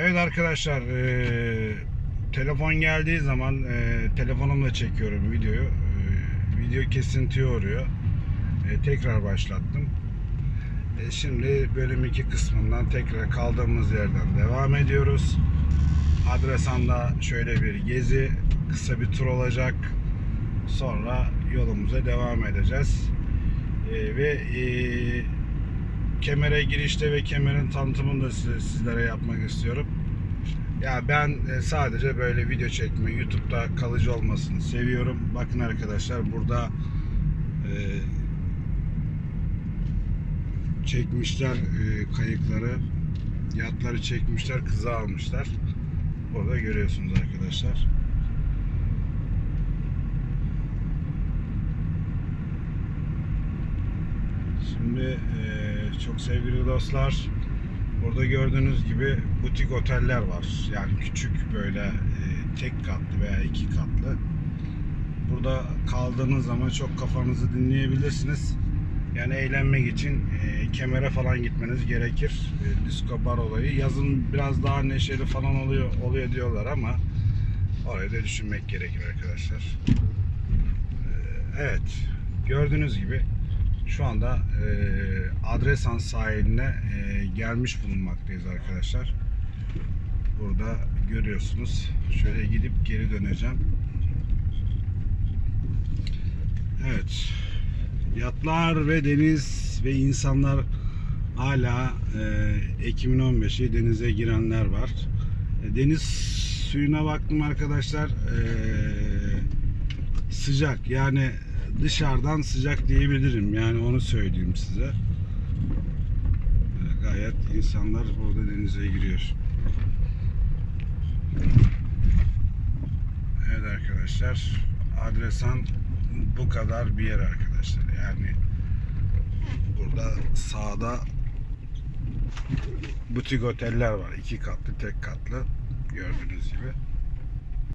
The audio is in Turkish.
Evet arkadaşlar eee, telefon geldiği zaman eee, telefonumla çekiyorum videoyu. Eee, video kesintiye uğruyor. Eee, tekrar başlattım. E, şimdi bölüm 2 kısmından tekrar kaldığımız yerden devam ediyoruz. Adresanda şöyle bir gezi, kısa bir tur olacak. Sonra yolumuza devam edeceğiz. Eee, ve eee kemere girişte ve kemerin tanıtımını da size, sizlere yapmak istiyorum. Ya ben e, sadece böyle video çekme, YouTube'da kalıcı olmasını seviyorum. Bakın arkadaşlar burada e, çekmişler e, kayıkları, yatları çekmişler, kıza almışlar. Burada görüyorsunuz arkadaşlar. Şimdi eee, çok sevgili dostlar burada gördüğünüz gibi butik oteller var. Yani küçük böyle eee, tek katlı veya iki katlı. Burada kaldığınız zaman çok kafanızı dinleyebilirsiniz. Yani eğlenmek için eee, kemere falan gitmeniz gerekir. E, disco bar olayı. Yazın biraz daha neşeli falan oluyor oluyor diyorlar ama orayı da düşünmek gerekir arkadaşlar. Eee, evet. Gördüğünüz gibi şu anda e, Adresan sahiline e, gelmiş bulunmaktayız arkadaşlar. Burada görüyorsunuz. Şöyle gidip geri döneceğim. Evet. Yatlar ve deniz ve insanlar hala e, Ekim'in 15'i denize girenler var. E, deniz suyuna baktım arkadaşlar. E, sıcak yani dışarıdan sıcak diyebilirim. Yani onu söyleyeyim size. Ee, Gayet insanlar burada denize giriyor. Evet arkadaşlar adresan bu kadar bir yer arkadaşlar. Yani burada sağda butik oteller var. İki katlı tek katlı. Gördüğünüz gibi